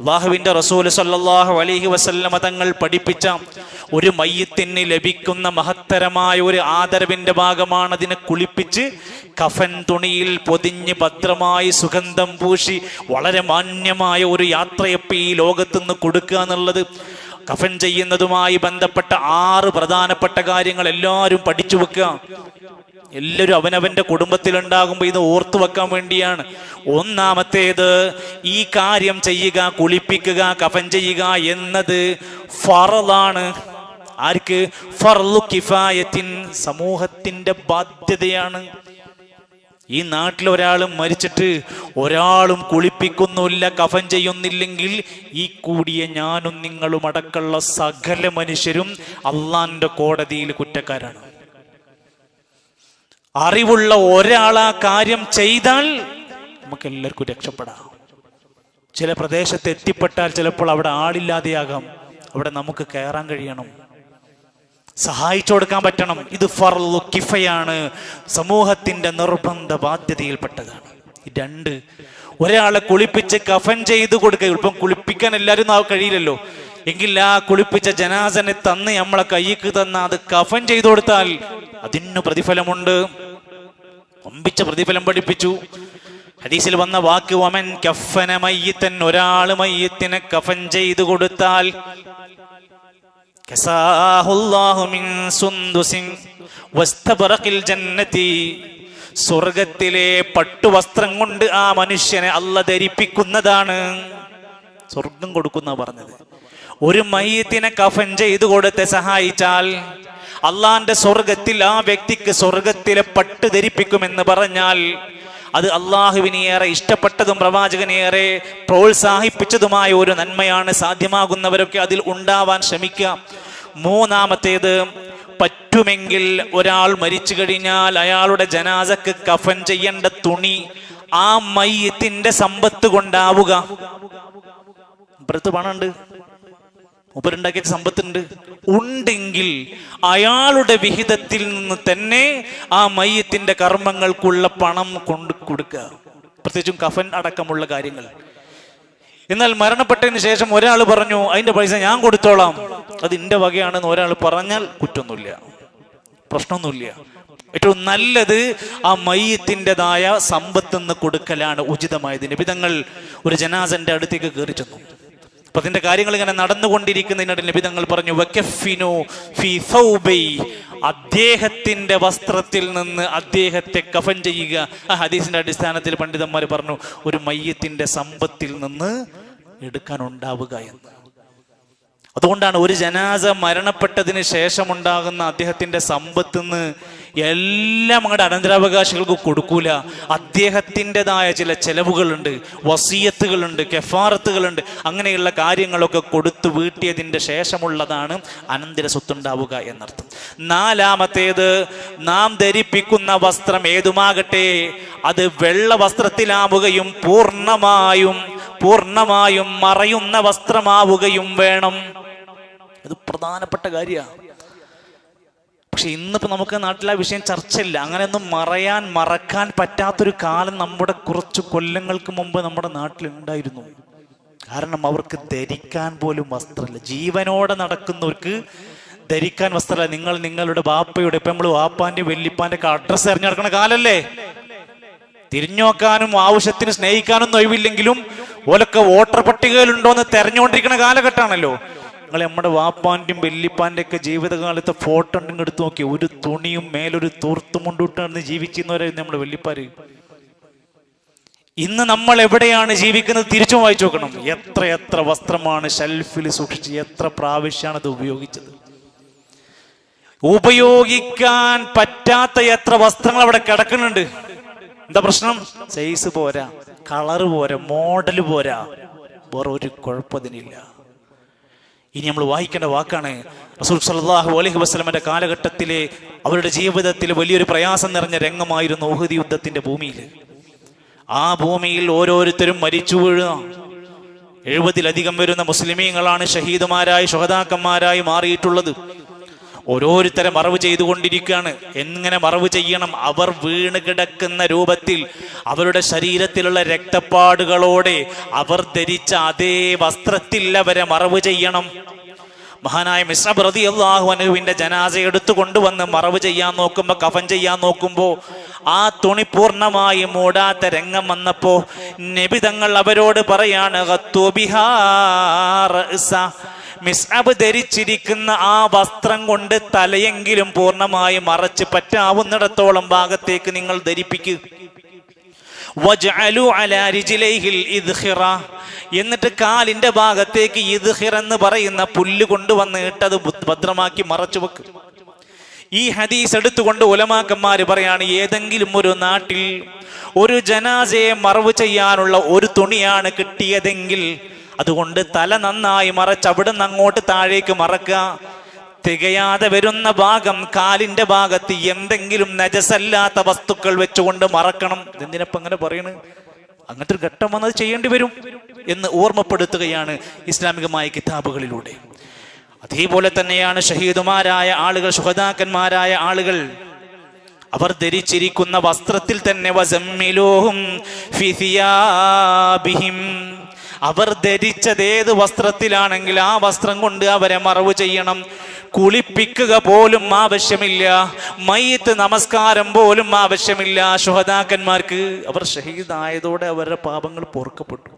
അള്ളാഹുവിന്റെ റസൂൽ സല്ലാഹു അലഹി വസല്ലമ തങ്ങൾ പഠിപ്പിച്ച ഒരു മയ്യത്തിന് ലഭിക്കുന്ന മഹത്തരമായ ഒരു ആദരവിന്റെ ഭാഗമാണ് അതിനെ കുളിപ്പിച്ച് കഫൻ തുണിയിൽ പൊതിഞ്ഞ് ഭദ്രമായി സുഗന്ധം പൂശി വളരെ മാന്യമായ ഒരു യാത്രയപ്പ് ഈ ലോകത്തുനിന്ന് കൊടുക്കുക എന്നുള്ളത്. കഫൻ ചെയ്യുന്നതുമായി ബന്ധപ്പെട്ട ആറ് പ്രധാനപ്പെട്ട കാര്യങ്ങൾ എല്ലാവരും പഠിച്ചു വെക്കുക. എല്ലാവരും അവനവന്റെ കുടുംബത്തിലുണ്ടാകുമ്പോൾ ഇത് ഓർത്തു വെക്കാൻ വേണ്ടിയാണ്. ഒന്നാമത്തേത് ഈ കാര്യം ചെയ്യുക കുളിപ്പിക്കുക കഫൻ ചെയ്യുക എന്നത് ഫറലാണ്. ആർക്ക്? ഫർലു കിഫായത്തിൻ സമൂഹത്തിന്റെ ബാധ്യതയാണ്. ഈ നാട്ടിൽ ഒരാൾ മരിച്ചിട്ട് ഒരാളും കുളിപ്പിക്കുന്നില്ല കഫൻ ചെയ്യുന്നില്ലെങ്കിൽ ഈ കൂടിയ ഞാനും നിങ്ങളും അടക്കമുള്ള സകല മനുഷ്യരും അള്ളാന്റെ കോടതിയിൽ കുറ്റക്കാരാണ്. അറിവുള്ള ഒരാൾ ആ കാര്യം ചെയ്താൽ നമുക്ക് എല്ലാവർക്കും രക്ഷപ്പെടാം. ചില പ്രദേശത്ത് എത്തിപ്പെട്ടാൽ ചിലപ്പോൾ അവിടെ ആളില്ലാതെയാകാം. അവിടെ നമുക്ക് കയറാൻ കഴിയണം. സഹായിച്ചു കൊടുക്കാൻ പറ്റണം. ഇത് ഫർലു കിഫയാണ്. സമൂഹത്തിന്റെ നിർബന്ധ ബാധ്യതയിൽപ്പെട്ടതാണ്. രണ്ട് ഒരാളെ കുളിപ്പിച്ച് കഫൻ ചെയ്ത് കൊടുക്കുക. ഇപ്പം കുളിപ്പിക്കാൻ എല്ലാവരും കഴിയില്ലല്ലോ. എങ്കിൽ ആ കുളിപ്പിച്ച ജനാസനെ തന്ന് നമ്മളെ കൈക്ക് തന്ന അത് കഫൻ ചെയ്തു കൊടുത്താൽ അതിന് പ്രതിഫലമുണ്ട്. ഒമ്പിച്ച പ്രതിഫലം പഠിപ്പിച്ചു. ഹദീസിൽ വന്ന വാക്ക് വമൻ കഫന മയ്യത്തൻ ഒരാൾ മയ്യത്തിനെ കഫൻ ചെയ്തു കൊടുത്താൽ സ്വർഗത്തിലെ പട്ടുവസ്ത്രം കൊണ്ട് ആ മനുഷ്യനെ അല്ല ധരിപ്പിക്കുന്നതാണ്. സ്വർഗം കൊടുക്കുന്ന പറഞ്ഞത്. ഒരു മയ്യത്തിനെ കഫൻ ചെയ്തു കൊടുത്ത് സഹായിച്ചാൽ അള്ളാന്റെ സ്വർഗത്തിൽ ആ വ്യക്തിക്ക് സ്വർഗത്തിലെ പട്ട് ധരിപ്പിക്കുമെന്ന് പറഞ്ഞാൽ അത് അള്ളാഹുവിനെ ഏറെ ഇഷ്ടപ്പെട്ടതും പ്രവാചകനേറെ പ്രോത്സാഹിപ്പിച്ചതുമായ ഒരു നന്മയാണ് സാധ്യമാകുന്നവരൊക്കെ അതിൽ ഉണ്ടാവാൻ ശ്രമിക്കുക. മൂന്നാമത്തേത് പറ്റുമെങ്കിൽ ഒരാൾ മരിച്ചു കഴിഞ്ഞാൽ അയാളുടെ ജനാസക്ക് കഫൻ ചെയ്യേണ്ട തുണി ആ മയ്യത്തിന്റെ സമ്പത്ത് കൊണ്ടാവുക. പുറത്ത് പണമുണ്ട്. മൂപ്പരുണ്ടാക്കിയ സമ്പത്തുണ്ട്. ഉണ്ടെങ്കിൽ അയാളുടെ വിഹിതത്തിൽ നിന്ന് തന്നെ ആ മയ്യത്തിന്റെ കർമ്മങ്ങൾക്കുള്ള പണം കൊണ്ട് കൊടുക്കുക പ്രത്യേകിച്ചും കഫൻ അടക്കമുള്ള കാര്യങ്ങൾ. എന്നാൽ മരണപ്പെട്ടതിന് ശേഷം ഒരാൾ പറഞ്ഞു അതിന്റെ പൈസ ഞാൻ കൊടുത്തോളാം. അത് എന്റെ വകയാണെന്ന് ഒരാൾ പറഞ്ഞാൽ കുറ്റമൊന്നുമില്ല. പ്രശ്നമൊന്നുമില്ല. ഏറ്റവും നല്ലത് ആ മയ്യത്തിന്റെതായ സമ്പത്ത് നിന്ന് കൊടുക്കലാണ് ഉചിതമായത്. നിബിതങ്ങൾ ഒരു ജനാസന്റെ അടുത്തേക്ക് കയറി ചെന്നു അപ്പൊ അതിന്റെ കാര്യങ്ങൾ ഇങ്ങനെ നടന്നുകൊണ്ടിരിക്കുന്നതിനിടയിൽ നിബിതങ്ങൾ പറഞ്ഞു വക്കഫിനു ഫി സൗബൈ. അദ്ദേഹത്തിന്റെ വസ്ത്രത്തിൽ നിന്ന് അദ്ദേഹത്തെ കഫൻ ചെയ്യുക. ആ ഹദീസിന്റെ അടിസ്ഥാനത്തിൽ പണ്ഡിതന്മാർ പറഞ്ഞു ഒരു മയ്യത്തിന്റെ സമ്പത്തിൽ നിന്ന് എടുക്കാൻ ഉണ്ടാവുക എന്ന്. അതുകൊണ്ടാണ് ഒരു ജനാസ മരണപ്പെട്ടതിന് ശേഷം ഉണ്ടാകുന്ന അദ്ദേഹത്തിന്റെ സമ്പത്ത് നിന്ന് എല്ലാം അങ്ങോട്ട് അനന്തരാവകാശികൾക്ക് കൊടുക്കൂല. അദ്ദേഹത്തിന്റെതായ ചില ചെലവുകളുണ്ട് വസീയത്തുകളുണ്ട് കെഫാറത്തുകളുണ്ട്. അങ്ങനെയുള്ള കാര്യങ്ങളൊക്കെ കൊടുത്തു വീട്ടിയതിന്റെ ശേഷമുള്ളതാണ് അനന്തര സ്വത്തുണ്ടാവുക എന്നർത്ഥം. നാലാമത്തേത് നാം ധരിപ്പിക്കുന്ന വസ്ത്രം ഏതുമാകട്ടെ അത് വെള്ള വസ്ത്രത്തിലാവുകയും പൂർണമായും പൂർണമായും മറയുന്ന വസ്ത്രമാവുകയും വേണം. ഇത് പ്രധാനപ്പെട്ട കാര്യമാണ്. പക്ഷെ ഇന്നിപ്പോൾ നമുക്ക് നാട്ടിൽ ആ വിഷയം ചർച്ചയില്ല. അങ്ങനെയൊന്നും മറയാൻ മറക്കാൻ പറ്റാത്തൊരു കാലം നമ്മുടെ കുറച്ച് കൊല്ലങ്ങൾക്ക് മുമ്പ് നമ്മുടെ നാട്ടിൽ ഉണ്ടായിരുന്നു. കാരണം അവർക്ക് ധരിക്കാൻ പോലും വസ്ത്രമില്ല. ജീവനോടെ നടക്കുന്നവർക്ക് ധരിക്കാൻ വസ്ത്രമില്ല. നിങ്ങൾ നിങ്ങളുടെ ബാപ്പയുടെ ഇപ്പൊ നമ്മൾ വാപ്പാന്റെ വെല്ലിപ്പാന്റെ ഒക്കെ അഡ്രസ്സ് എറിഞ്ഞെടുക്കണ കാലല്ലേ? തിരിഞ്ഞോക്കാനും ആവശ്യത്തിന് സ്നേഹിക്കാനൊന്നും ഒഴിവില്ലെങ്കിലും ഓലൊക്കെ വോട്ടർ പട്ടികയിലുണ്ടോ എന്ന് തെരഞ്ഞുകൊണ്ടിരിക്കുന്ന കാലഘട്ടമാണല്ലോ. നിങ്ങൾ നമ്മുടെ വാപ്പാന്റെയും വെല്ലിപ്പാന്റെ ഒക്കെ ജീവിതകാലത്തെ ഫോട്ടോ ഉണ്ടെങ്കിൽ എടുത്ത് നോക്കി. ഒരു തുണിയും മേലൊരു തൂർത്തും കൊണ്ടിട്ടാണ് ജീവിച്ചിരുന്നവരായിരുന്നു നമ്മുടെ വെല്ലിപ്പാര്. ഇന്ന് നമ്മൾ എവിടെയാണ് ജീവിക്കുന്നത് തിരിച്ചു വായിച്ചു നോക്കണം. എത്ര എത്ര വസ്ത്രമാണ് ഷെൽഫിൽ സൂക്ഷിച്ച് എത്ര പ്രാവശ്യമാണ് അത് ഉപയോഗിച്ചത്. ഉപയോഗിക്കാൻ പറ്റാത്ത എത്ര വസ്ത്രങ്ങൾ അവിടെ കിടക്കുന്നുണ്ട്. എന്താ പ്രശ്നം? സൈസ് പോരാ കളറ് പോരാ മോഡൽ പോരാ. വേറെ ഒരു കുഴപ്പത്തിനില്ല. ഇനി നമ്മൾ വായിക്കേണ്ട വാക്കാണ്. റസൂൽ സല്ലല്ലാഹു അലൈഹി വസല്ലമയുടെ കാലഘട്ടത്തിലെ അവരുടെ ജീവിതത്തിൽ വലിയൊരു പ്രയാസം നിറഞ്ഞ രംഗമായിരുന്നു ഉഹദ് യുദ്ധത്തിന്റെ ഭൂമിയിൽ. ആ ഭൂമിയിൽ ഓരോരുത്തരും മരിച്ചു വീഴുക. എഴുപതിലധികം വരുന്ന മുസ്ലിമീങ്ങളാണ് ഷഹീദുമാരായി ഷഹദാക്കന്മാരായി മാറിയിട്ടുള്ളത്. ഓരോരുത്തരെ മറവ് ചെയ്തുകൊണ്ടിരിക്കുകയാണ്. എങ്ങനെ മറവ് ചെയ്യണം? അവർ വീണ് കിടക്കുന്ന രൂപത്തിൽ അവരുടെ ശരീരത്തിലുള്ള രക്തപ്പാടുകളോടെ അവർ ധരിച്ച അതേ വസ്ത്രത്തിൽ അവരെ മറവ് ചെയ്യണം. മഹാനായ മിശ്ര റതി അള്ളാഹു അനുവിന്റെ ജനാസ എടുത്തു കൊണ്ടുവന്ന് മറവ് ചെയ്യാൻ നോക്കുമ്പോ കഫൻ ചെയ്യാൻ നോക്കുമ്പോ ആ തുണി പൂർണമായി മൂടാത്ത രംഗം നബി തങ്ങൾ അവരോട് പറയാണ്. മിസ്അബ് ധരിച്ചിരിക്കുന്ന ആ വസ്ത്രം കൊണ്ട് തലയെങ്കിലും പൂർണമായി മറച്ച് പറ്റാവുന്നിടത്തോളം ഭാഗത്തേക്ക് നിങ്ങൾ ധരിപ്പിക്കുക എന്നിട്ട് കാലിന്റെ ഭാഗത്തേക്ക് ഇദ്ഹിർ എന്ന് പറയുന്ന പുല്ല് കൊണ്ടുവന്ന് ഇട്ടത് ഭദ്രമാക്കി മറച്ചു വെക്ക്. ഈ ഹദീസ് എടുത്തുകൊണ്ട് ഉലമാക്കന്മാര് പറയാണ് ഏതെങ്കിലും ഒരു നാട്ടിൽ ഒരു ജനാസയെ മറവ് ചെയ്യാനുള്ള ഒരു തുണിയാണ് കിട്ടിയതെങ്കിൽ അതുകൊണ്ട് തല നന്നായി മറച്ച് അവിടുന്ന് അങ്ങോട്ട് താഴേക്ക് മറക്കുക. തികയാതെ വരുന്ന ഭാഗം കാലിന്റെ ഭാഗത്ത് എന്തെങ്കിലും നജസല്ലാത്ത വസ്തുക്കൾ വെച്ചുകൊണ്ട് മറക്കണം. എന്തിനപ്പം അങ്ങനെ പറയണ്? അങ്ങനത്തെ ഒരു ഘട്ടം വന്നത് ചെയ്യേണ്ടി വരും എന്ന് ഓർമ്മപ്പെടുത്തുകയാണ് ഇസ്ലാമികമായ കിതാബുകളിലൂടെ. അതേപോലെ തന്നെയാണ് ഷഹീദുമാരായ ആളുകൾ സുഹദാക്കന്മാരായ ആളുകൾ. അവർ ധരിച്ചിരിക്കുന്ന വസ്ത്രത്തിൽ തന്നെ വസമ്മിലോഹും. അവർ ധരിച്ചത് ഏത് വസ്ത്രത്തിലാണെങ്കിൽ ആ വസ്ത്രം കൊണ്ട് അവരെ മറവ് ചെയ്യണം. കുളിപ്പിക്കുക പോലും ആവശ്യമില്ല. മയ്യത്ത് നമസ്കാരം പോലും ആവശ്യമില്ല. ശുഹദാക്കന്മാർക്ക് അവർ ഷഹീദായതോടെ അവരുടെ പാപങ്ങൾ പൊറുക്കപ്പെട്ടു.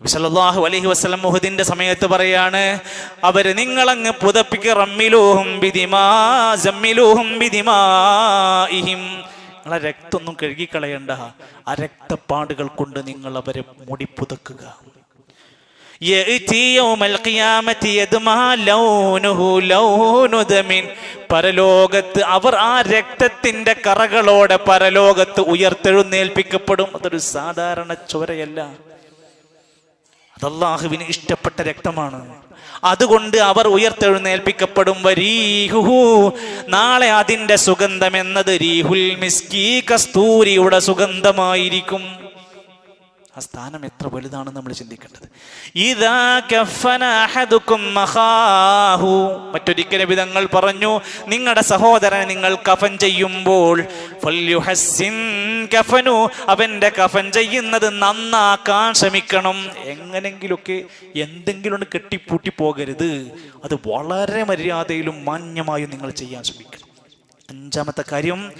വിസലല്ലാഹു അലഹി വസ്ലം മുഹദിന്റെ സമയത്ത് പറയാണ് അവർ നിങ്ങളങ്ങ് പുതപ്പിക്ക് റമ്മിലൂഹും ബിദിമാ ജമ്മിലൂഹും ബിദിമാഇഹിം നിങ്ങളെ രക്തമൊന്നും കഴുകിക്കളയണ്ട. ആ രക്തപ്പാടുകൾ കൊണ്ട് നിങ്ങൾ അവരെ മുടിപ്പുതക്കുക. പരലോകത്ത് അവർ ആ രക്തത്തിന്റെ കറകളോടെ പരലോകത്ത് ഉയർത്തെഴുന്നേൽപ്പിക്കപ്പെടും. അതൊരു സാധാരണ ചോരയല്ല അതല്ലാഹുവിന് ഇഷ്ടപ്പെട്ട രക്തമാണ്. അതുകൊണ്ട് അവർ ഉയർത്തെഴുന്നേൽപ്പിക്കപ്പെടും. വരീഹുഹു. നാളെ അതിന്റെ സുഗന്ധം എന്നത് രീഹുൽ മിസ്കി കസ്തൂരിയുടെ സുഗന്ധമായിരിക്കും. ആ സ്ഥാനം എത്ര വലുതാണെന്ന് നമ്മൾ ചിന്തിക്കേണ്ടത്. ഇതാ കഫന അഹദുക്കും മഹാഹു. മറ്റൊരിക്കൽ വിധങ്ങൾ പറഞ്ഞു നിങ്ങളുടെ സഹോദരനെ നിങ്ങൾ കഫൻ ചെയ്യുമ്പോൾ കഫനു അവന്റെ കഫൻ ചെയ്യുന്നത് നന്നാക്കാൻ ശ്രമിക്കണം. എങ്ങനെങ്കിലൊക്കെ എന്തെങ്കിലും കെട്ടിപ്പൂട്ടി പോകരുത്. അത് വളരെ മര്യാദയിലും മാന്യമായും നിങ്ങൾ ചെയ്യാൻ ശ്രമിക്കണം. അഞ്ചാമത്തെ കാര്യം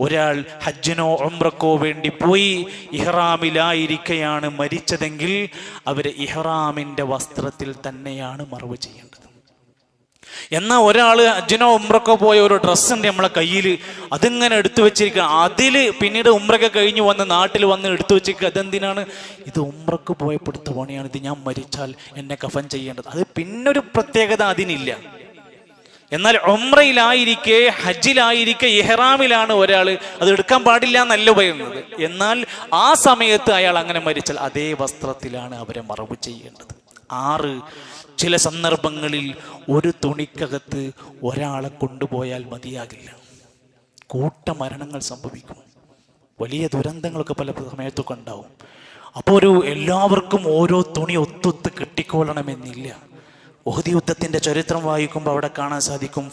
ഒരാൾ ഹജ്ജിനോ ഒമ്രക്കോ വേണ്ടി പോയി ഇഹ്റാമിലായിരിക്കെയാണ് മരിച്ചതെങ്കിൽ അവരെ ഇഹ്റാമിന്റെ വസ്ത്രത്തിൽ തന്നെയാണ് മറവ് ചെയ്യേണ്ടത്. എന്നാൽ ഒരാൾ അജ്ജനോ ഉമ്രക്കോ പോയ ഒരു ഡ്രസ്സ് ഉണ്ട് നമ്മളെ കയ്യിൽ അതിങ്ങനെ എടുത്തു വെച്ചിരിക്കുക അതിൽ പിന്നീട് ഉംറയൊക്കെ കഴിഞ്ഞ് വന്ന് നാട്ടിൽ വന്ന് എടുത്തു വെച്ചിരിക്കുക അതെന്തിനാണ്? ഇത് ഉംറക്ക് പോയപ്പെടുത്ത പണിയാണ്. ഇത് ഞാൻ മരിച്ചാൽ എന്നെ കഫൻ ചെയ്യേണ്ടത്. അത് പിന്നൊരു പ്രത്യേകത അതിനില്ല. എന്നാൽ ഒമ്രയിലായിരിക്കെ ഹജ്ജിലായിരിക്കെ ഇഹ്റാമിലാണ് ഒരാൾ അത് എടുക്കാൻ പാടില്ല എന്നല്ല പറയുന്നത്. എന്നാൽ ആ സമയത്ത് അയാൾ അങ്ങനെ മരിച്ചാൽ അതേ വസ്ത്രത്തിലാണ് അവരെ മറവ് ചെയ്യേണ്ടത്. ആറ് ചില സന്ദർഭങ്ങളിൽ ഒരു തുണിക്കകത്ത് ഒരാളെ കൊണ്ടുപോയാൽ മതിയാകില്ല. കൂട്ടമരണങ്ങൾ സംഭവിക്കും. വലിയ ദുരന്തങ്ങളൊക്കെ പല സമയത്തൊക്കെ ഉണ്ടാവും. അപ്പോൾ ഒരു എല്ലാവർക്കും ഓരോ തുണി ഒത്തൊത്ത് കിട്ടിക്കൊള്ളണമെന്നില്ല. ഓഹദി യുദ്ധത്തിന്റെ ചരിത്രം വായിക്കുമ്പോൾ അവിടെ കാണാൻ സാധിക്കും.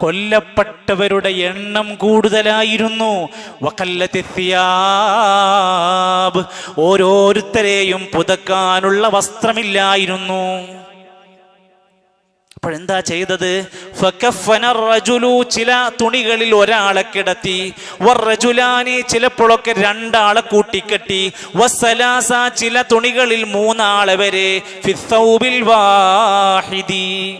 കൊല്ലപ്പെട്ടവരുടെ എണ്ണം കൂടുതലായിരുന്നു. ഓരോരുത്തരെയും പുതക്കാനുള്ള വസ്ത്രമില്ലായിരുന്നു. അപ്പോഴെന്താ ചെയ്തത്? ചില തുണികളിൽ ഒരാളെ കിടത്തി വറജുലാനി ചിലപ്പോഴൊക്കെ രണ്ടാളെ കൂട്ടിക്കെട്ടി വസലാസ ചില തുണികളിൽ മൂന്നാളെ വരെ വാഹിദി.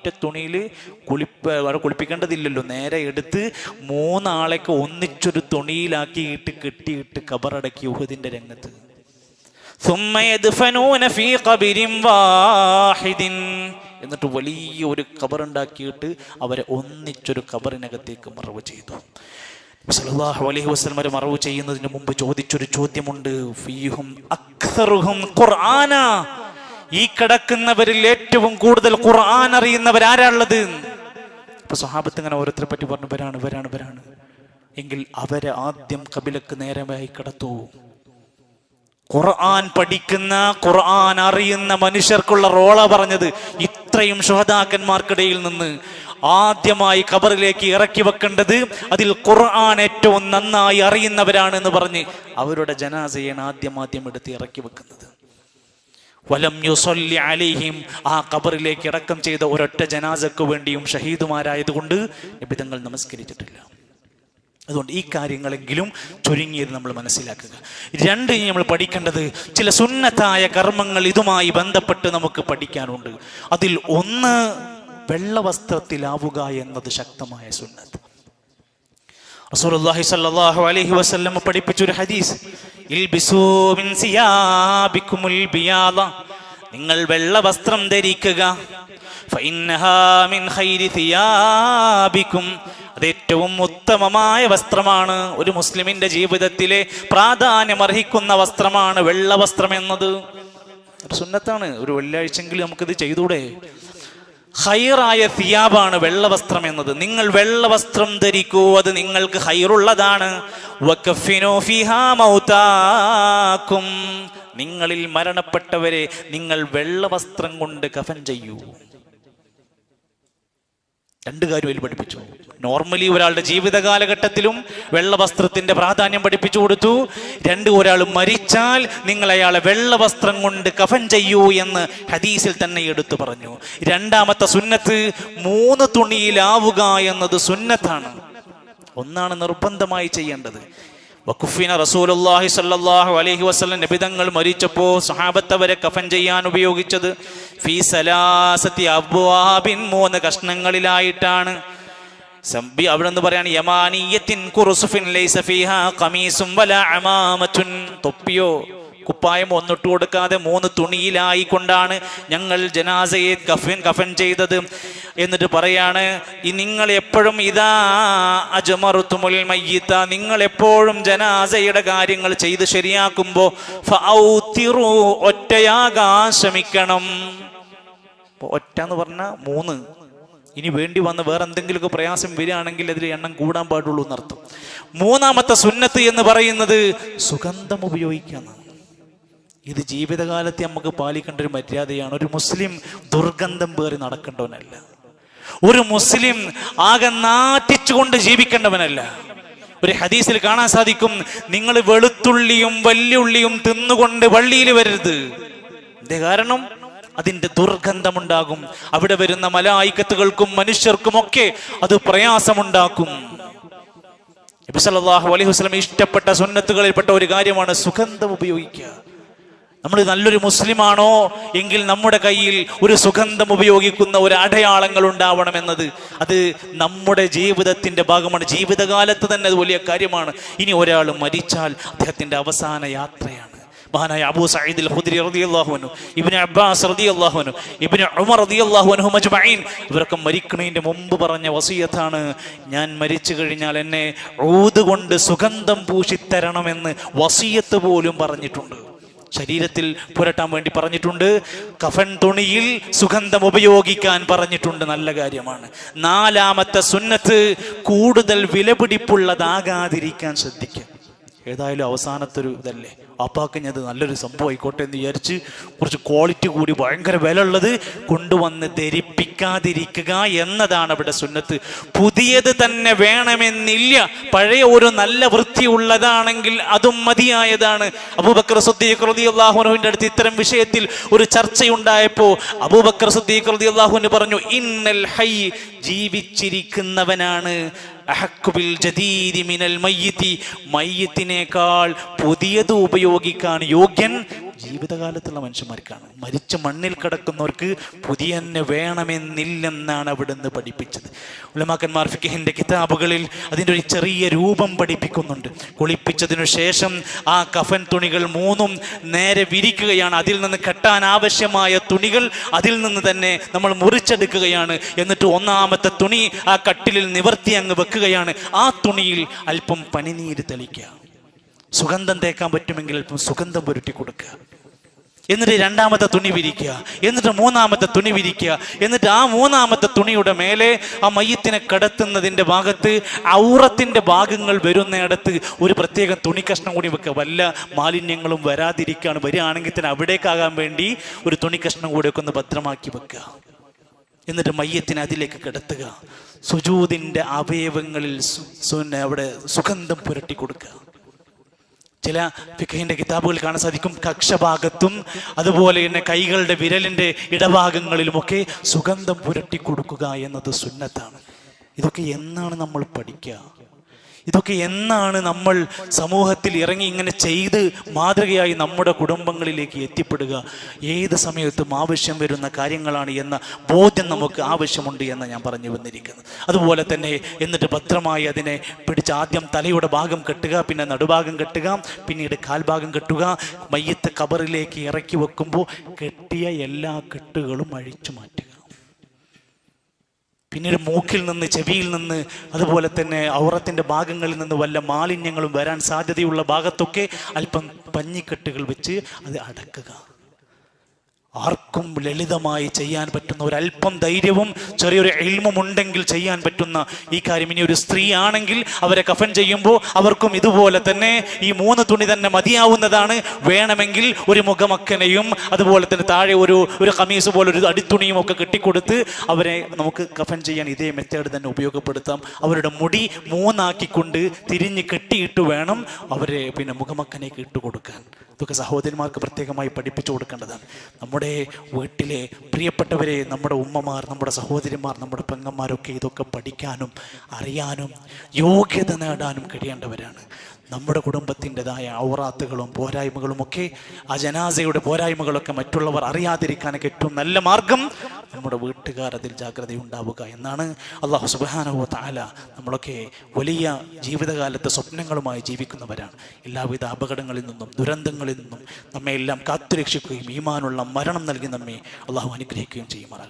ഒറ്റ തുണിയിൽ കുളിപ്പ കുളിപ്പിക്കേണ്ടതില്ലല്ലോ. നേരെ എടുത്ത് മൂന്നാളെയൊക്കെ ഒന്നിച്ചൊരു തുണിയിലാക്കിയിട്ട് കെട്ടിയിട്ട് കബറടക്കി ഉഹദിന്റെ രംഗത്ത്. എന്നിട്ട് വലിയ ഒരു കബറുണ്ടാക്കിയിട്ട് അവരെ ഒന്നിച്ചൊരു കബറിനകത്തേക്ക് മറവ് ചെയ്തു. സലാഹു അലഹി വസ്ലമർ മറവ് ചെയ്യുന്നതിന് മുമ്പ് ചോദിച്ചൊരു ചോദ്യമുണ്ട്. ഫീഹും അക്സറുഹും ഖുർആന? ഈ കിടക്കുന്നവരിൽ ഏറ്റവും കൂടുതൽ ഖുർആൻ അറിയുന്നവർ ആരാളുള്ളത് അപ്പൊ സ്വഹാബത്ത് ഇങ്ങനെ ഓരോരുത്തരെ പറ്റി പറഞ്ഞു വരാണ് വരാണ് വരാണ് എങ്കിൽ അവരെ ആദ്യം കബിലക്ക് നേരമായി കിടത്തൂ. ഖുർആൻ പഠിക്കുന്ന ഖുർആൻ അറിയുന്ന മനുഷ്യർക്കുള്ള റോള പറഞ്ഞത് ഇത്രയും ഷുഹദാക്കന്മാർക്കിടയിൽ നിന്ന്. ആദ്യമായി ഖബറിലേക്ക് ഇറക്കി വെക്കേണ്ടത് അതിൽ ഖുർആൻ ഏറ്റവും നന്നായി അറിയുന്നവരാണ് എന്ന് പറഞ്ഞ് അവരുടെ ജനാസയാണ് ആദ്യം ആദ്യം എടുത്ത് ഇറക്കി വെക്കുന്നത്. വലം യുസൊല്ലി അലിഹിം. ആ കബറിലേക്ക് ഇറക്കം ചെയ്ത ഒരൊറ്റ ജനാസക്ക് വേണ്ടിയും ഷഹീദുമാരായതുകൊണ്ട് നിബിതങ്ങൾ നമസ്കരിച്ചിട്ടില്ല. അതുകൊണ്ട് ഈ കാര്യങ്ങളെങ്കിലും ചുരുങ്ങിയത് നമ്മൾ മനസ്സിലാക്കുക. രണ്ട് നമ്മൾ പഠിക്കേണ്ടത് ചില സുന്നത്തായ കർമ്മങ്ങൾ ഇതുമായി ബന്ധപ്പെട്ട് നമുക്ക് പഠിക്കാനുണ്ട്. അതിൽ ഒന്ന് വെള്ള വസ്ത്രത്തിലാവുക എന്നത് ശക്തമായ സുന്നത്ത്. റസൂലുള്ളാഹി സ്വല്ലല്ലാഹു അലൈഹി വസല്ലം പഠിപ്പിച്ച ഒരു ഹദീസ്. ഇൽബിസൂ മിൻ സിയാബിക്കുമുൽ ബിയാദ. നിങ്ങൾ വെള്ള വസ്ത്രം ധരിക്കുക. ഫഇന്നഹാ മിൻ ഖൈരി സിയാബിക്കും. അത് ഏറ്റവും ഉത്തമമായ വസ്ത്രമാണ്. ഒരു മുസ്ലിമിന്റെ ജീവിതത്തിലെ പ്രാധാന്യം അർഹിക്കുന്ന വസ്ത്രമാണ് വെള്ള വസ്ത്രം എന്നത് സുന്നത്താണ്. ഒരു വെള്ളിയാഴ്ചയെങ്കിലും നമുക്കിത് ചെയ്തൂടെ? ഹൈറായ സിയാബാണ് വെള്ളവസ്ത്രം എന്നത്. നിങ്ങൾ വെള്ളവസ്ത്രം ധരിക്കൂ അത് നിങ്ങൾക്ക് ഹൈറുള്ളതാണ്. നിങ്ങളിൽ മരണപ്പെട്ടവരെ നിങ്ങൾ വെള്ളവസ്ത്രം കൊണ്ട് കഫൻ ചെയ്യൂ. രണ്ട് കാര്യം അതിൽ പഠിപ്പിച്ചു. നോർമലി ഒരാളുടെ ജീവിത കാലഘട്ടത്തിലും വെള്ളവസ്ത്രത്തിന്റെ പ്രാധാന്യം പഠിപ്പിച്ചു കൊടുത്തു. രണ്ട് ഒരാൾ മരിച്ചാൽ നിങ്ങൾ അയാളെ വെള്ളവസ്ത്രം കൊണ്ട് കഫൻ ചെയ്യൂ എന്ന് ഹദീസിൽ തന്നെ എടുത്തു പറഞ്ഞു. രണ്ടാമത്തെ സുന്നത്ത് മൂന്ന് തുണിയിലാവുക എന്നത് സുന്നത്താണ്. ഒന്നാണ് നിർബന്ധമായി ചെയ്യേണ്ടത്. വഖുഫിന റസൂലുള്ളാഹി സ്വല്ലല്ലാഹു അലൈഹി വസല്ലം നബിതങ്ങൾ മരിച്ചപ്പോൾ സ്വഹാബത്ത് അവരെ കഫൻ ചെയ്യാൻ ഉപയോഗിച്ചത്. ഫീ സലാസത്തി അബ്വാബിൻ മൂന്ന് കഷ്ണങ്ങളിലായിട്ടാണ്. സംബി അവിടെ നിന്ന് പറയാണ് യമാനിയത്തിൻ കുറുസുഫിൻ ലൈസ ഫീഹാ ഖമീസും വലാ അമാമത്തുൻ. തൊപ്പിയോ? കുപ്പായം ഒന്നിട്ട് കൊടുക്കാതെ മൂന്ന് തുണിയിലായി കൊണ്ടാണ് ഞങ്ങൾ ജനാസയെ കഫൻ കഫൻ ചെയ്തത്. എന്നിട്ട് പറയാണ് ഈ നിങ്ങൾ എപ്പോഴും ഇതാ അജമറുത്തുമുൽ മയ്യിത്ത. നിങ്ങൾ എപ്പോഴും ജനാസയുടെ കാര്യങ്ങൾ ചെയ്ത് ശരിയാക്കുമ്പോൾ ഒറ്റയാകാൻ ശ്രമിക്കണം. ഒറ്റ എന്ന് പറഞ്ഞാൽ മൂന്ന്. ഇനി വേണ്ടി വന്ന് വേറെ എന്തെങ്കിലുമൊക്കെ പ്രയാസം വരികയാണെങ്കിൽ അതിൽ എണ്ണം കൂടാൻ പാടുള്ളൂ എന്നർത്ഥം. മൂന്നാമത്തെ സുന്നത്ത് എന്ന് പറയുന്നത് സുഗന്ധം ഉപയോഗിക്കാന്നാണ് ഇത് ജീവിതകാലത്തെ നമുക്ക് പാലിക്കേണ്ട ഒരു മര്യാദയാണ്. ഒരു മുസ്ലിം ദുർഗന്ധം പേറി നടക്കേണ്ടവനല്ല. ഒരു മുസ്ലിം ആകെ നാറ്റിച്ചുകൊണ്ട് ജീവിക്കേണ്ടവനല്ല. ഒരു ഹദീസിൽ കാണാൻ സാധിക്കും നിങ്ങൾ വെളുത്തുള്ളിയും വല്യുള്ളിയും തിന്നുകൊണ്ട് വള്ളിയിൽ വരരുത്. എന്തേ കാരണം? അതിന്റെ ദുർഗന്ധമുണ്ടാകും. അവിടെ വരുന്ന മലായിക്കത്തുകൾക്കും മനുഷ്യർക്കും ഒക്കെ അത് പ്രയാസമുണ്ടാക്കും. നബി സല്ലല്ലാഹു അലൈഹി വസ്ലം ഇഷ്ടപ്പെട്ട സുന്നത്തുകളിൽപ്പെട്ട ഒരു കാര്യമാണ് സുഗന്ധം ഉപയോഗിക്കുക. നമ്മൾ നല്ലൊരു മുസ്ലിമാണോ എങ്കിൽ നമ്മുടെ കയ്യിൽ ഒരു സുഗന്ധം ഉപയോഗിക്കുന്ന ഒരു അടയാളങ്ങൾ ഉണ്ടാവണമെന്നത് അത് നമ്മുടെ ജീവിതത്തിന്റെ ഭാഗമാണ്. ജീവിതകാലത്ത് തന്നെ അത് വലിയ കാര്യമാണ്. ഇനി ഒരാൾ മരിച്ചാൽ അദ്ദേഹത്തിന്റെ അവസാന യാത്രയാണ്. മഹാനായ അബൂ സഈദ് അൽ റതി റളിയല്ലാഹു അൻഹു ഇബ്നു അബ്ബാസ് റളിയല്ലാഹു അൻഹു ഇബ്നു ഉമർ റളിയല്ലാഹു അൻഹു മജ്മഈൻ. ഇവരൊക്കെ മരിക്കുന്നതിന്റെ മുമ്പ് പറഞ്ഞ വസിയത്താണ്. ഞാൻ മരിച്ചു കഴിഞ്ഞാൽ എന്നെ ഊത് കൊണ്ട് സുഗന്ധം പൂശിത്തരണമെന്ന് വസിയത്ത് പോലും പറഞ്ഞിട്ടുണ്ട്. ശരീരത്തിൽ പുരട്ടാൻ വേണ്ടി പറഞ്ഞിട്ടുണ്ട്. കഫൻ തുണിയിൽ സുഗന്ധം ഉപയോഗിക്കാൻ പറഞ്ഞിട്ടുണ്ട്. നല്ല കാര്യമാണ്. നാലാമത്തെ സുന്നത്ത് കൂടുതൽ വിലപിടിപ്പുള്ളതാകാതിരിക്കാൻ ശ്രദ്ധിക്കുക. ഏതായാലും അവസാനത്തൊരു ഇതല്ലേ? അപ്പാക്ക് ഞാൻ നല്ലൊരു സംഭവം ആയിക്കോട്ടെ എന്ന് വിചാരിച്ച് കുറച്ച് ക്വാളിറ്റി കൂടി ഭയങ്കര വില ഉള്ളത് കൊണ്ടുവന്ന് ധരിപ്പിക്കാതിരിക്കുക എന്നതാണ് ഇവിടെ സുന്നത്ത്. പുതിയത് തന്നെ വേണമെന്നില്ല. പഴയ ഒരു നല്ല വൃത്തി ഉള്ളതാണെങ്കിൽ അതും മതിയായതാണ്. അബൂബക്കർ സുദ്ദീഖ് റളിയല്ലാഹു അള്ളാഹുനുവിന്റെ അടുത്ത് ഇത്തരം വിഷയത്തിൽ ഒരു ചർച്ചയുണ്ടായപ്പോൾ അബൂബക്കർ സുദ്ദീഖ് റളിയല്ലാഹു പറഞ്ഞു ഇന്നൽ ഹൈ ജീവിച്ചിരിക്കുന്നവനാണ്. അഹക്കുബിൽ ജദീദി മിനൽ മയ്യത്തി. മയ്യത്തിനേക്കാൾ പുതിയത് ഉപയോഗിക്കാൻ യോഗ്യൻ ജീവിതകാലത്തുള്ള മനുഷ്യന്മാർക്കാണ്. മരിച്ച മണ്ണിൽ കിടക്കുന്നവർക്ക് പുതിയ വേണമെന്നില്ലെന്നാണ് അവിടുന്ന് പഠിപ്പിച്ചത്. ഉലമാക്കന്മാർ ഫിക്കഹിന്റെ കിതാബുകളിൽ അതിന്റെ ഒരു ചെറിയ രൂപം പഠിപ്പിക്കുന്നുണ്ട്. കുളിപ്പിച്ചതിനു ശേഷം ആ കഫൻ തുണികൾ മൂന്നും നേരെ വിരിക്കുകയാണ്. അതിൽ നിന്ന് കെട്ടാൻ ആവശ്യമായ തുണികൾ അതിൽ നിന്ന് തന്നെ നമ്മൾ മുറിച്ചെടുക്കുകയാണ്. എന്നിട്ട് ഒന്നാമത്തെ തുണി ആ കട്ടിലിൽ നിവർത്തി അങ്ങ് വെക്കുകയാണ്. ആ തുണിയിൽ അല്പം പനിനീര് തെളിക്കുക. സുഗന്ധം തേക്കാൻ പറ്റുമെങ്കിൽ അല്പം സുഗന്ധം പുരട്ടി കൊടുക്കുക. എന്നിട്ട് രണ്ടാമത്തെ തുണി വിരിക്കുക. എന്നിട്ട് മൂന്നാമത്തെ തുണി വിരിക്കുക. എന്നിട്ട് ആ മൂന്നാമത്തെ തുണിയുടെ മേലെ ആ മയ്യത്തിനെ കടത്തുന്നതിന്റെ ഭാഗത്ത് ഔറത്തിന്റെ ഭാഗങ്ങൾ വരുന്നിടത്ത് ഒരു പ്രത്യേക തുണി കഷ്ണം കൂടി വെക്കുക. വല്ല മാലിന്യങ്ങളും വരാതിരിക്കുകയാണ് വരികയാണെങ്കിൽ തന്നെ അവിടേക്കാകാൻ വേണ്ടി ഒരു തുണി കഷ്ണം കൂടി ഒക്കെ ഒന്ന് ഭദ്രമാക്കി വെക്കുക. എന്നിട്ട് മയ്യത്തിനെ അതിലേക്ക് കിടത്തുക. സുജൂതിന്റെ അവയവങ്ങളിൽ അവിടെ സുഗന്ധം പുരട്ടി കൊടുക്കുക. ചില ഫിഖഹിന്റെ കിതാബുകൾ കാണാൻ സാധിക്കും. കക്ഷഭാഗത്തും അതുപോലെ തന്നെ കൈകളുടെ വിരലിന്റെ ഇടഭാഗങ്ങളിലുമൊക്കെ സുഗന്ധം പുരട്ടി കൊടുക്കുക എന്നത് സുന്നത്താണ്. ഇതൊക്കെ എന്നാണ് നമ്മൾ പഠിക്കുക? ഇതൊക്കെ എന്നാണ് നമ്മൾ സമൂഹത്തിൽ ഇറങ്ങി ഇങ്ങനെ ചെയ്ത് മാതൃകയായി നമ്മുടെ കുടുംബങ്ങളിലേക്ക് എത്തിപ്പെടുക. ഏത് സമയത്തും ആവശ്യം വരുന്ന കാര്യങ്ങളാണ് എന്ന ബോധ്യം നമുക്ക് ആവശ്യമുണ്ട് എന്ന് ഞാൻ പറഞ്ഞു വന്നിരിക്കുന്നത് അതുപോലെ തന്നെ എന്നിട്ട് ഭദ്രമായി അതിനെ പിടിച്ച് ആദ്യം തലയുടെ ഭാഗം കെട്ടുക പിന്നെ നടുഭാഗം കെട്ടുക പിന്നീട് കാൽഭാഗം കെട്ടുക മയ്യത്ത് കബറിലേക്ക് ഇറക്കി വെക്കുമ്പോൾ കെട്ടിയ എല്ലാ കെട്ടുകളും അഴിച്ചു മാറ്റുക. പിന്നീട് മൂക്കിൽ നിന്ന് ചെവിയിൽ നിന്ന് അതുപോലെ തന്നെ ഔറത്തിന്റെ ഭാഗങ്ങളിൽ നിന്ന് വല്ല മാലിന്യങ്ങളും വരാൻ സാധ്യതയുള്ള ഭാഗത്തൊക്കെ അല്പം പഞ്ഞിക്കെട്ടുകൾ വെച്ച് അത് അടക്കുക. ആർക്കും ലളിതമായി ചെയ്യാൻ പറ്റുന്ന ഒരു അല്പം ധൈര്യവും ചെറിയൊരു എൽമും ഉണ്ടെങ്കിൽ ചെയ്യാൻ പറ്റുന്ന ഈ കാര്യം. ഇനി ഒരു സ്ത്രീ ആണെങ്കിൽ അവരെ കഫൻ ചെയ്യുമ്പോൾ അവർക്കും ഇതുപോലെ തന്നെ ഈ മൂന്ന് തുണി തന്നെ മതിയാവുന്നതാണ്. വേണമെങ്കിൽ ഒരു മുഖമക്കനെയും അതുപോലെ തന്നെ താഴെ ഒരു ഒരു കമീസ് പോലെ ഒരു അടിത്തുണിയും ഒക്കെ കെട്ടിക്കൊടുത്ത് അവരെ നമുക്ക് കഫൻ ചെയ്യാൻ ഇതേ മെത്തേഡ് തന്നെ ഉപയോഗപ്പെടുത്താം. അവരുടെ മുടി മൂന്നാക്കിക്കൊണ്ട് തിരിഞ്ഞ് കെട്ടിയിട്ട് വേണം അവരെ പിന്നെ മുഖമക്കനേക്ക് ഇട്ട് കൊടുക്കാൻ ഇതൊക്കെ സഹോദരന്മാർക്ക് പ്രത്യേകമായി പഠിപ്പിച്ചു കൊടുക്കേണ്ടതാണ് നമ്മുടെ വീട്ടിലെ പ്രിയപ്പെട്ടവരെ നമ്മുടെ ഉമ്മമാർ നമ്മുടെ സഹോദരിമാർ നമ്മുടെ പെങ്ങന്മാരൊക്കെ ഇതൊക്കെ പഠിക്കാനും അറിയാനും യോഗ്യത നേടാനും കഴിയേണ്ടവരാണ്. നമ്മുടെ കുടുംബത്തിന്റെതായ ഔറാത്തുകളും പോരായ്മകളും ഒക്കെ ആ ജനാസയുടെ പോരായ്മകളൊക്കെ മറ്റുള്ളവർ അറിയാതിരിക്കാനൊക്കെ ഏറ്റവും നല്ല മാർഗം നമ്മുടെ വീട്ടുകാർ അതിൽ ജാഗ്രത ഉണ്ടാവുക എന്നാണ് അള്ളാഹു സുബാനഹു താല നമ്മളൊക്കെ വലിയ ജീവിതകാലത്ത് സ്വപ്നങ്ങളുമായി ജീവിക്കുന്നവരാണ്. എല്ലാവിധ അപകടങ്ങളിൽ നിന്നും ദുരന്തങ്ങളിൽ നിന്നും നമ്മെ എല്ലാം കാത്തുരക്ഷിക്കുകയും ഈമാനുള്ള മരണം നൽകി നമ്മെ അള്ളാഹു അനുഗ്രഹിക്കുകയും ചെയ്യുമാറാകട്ടെ.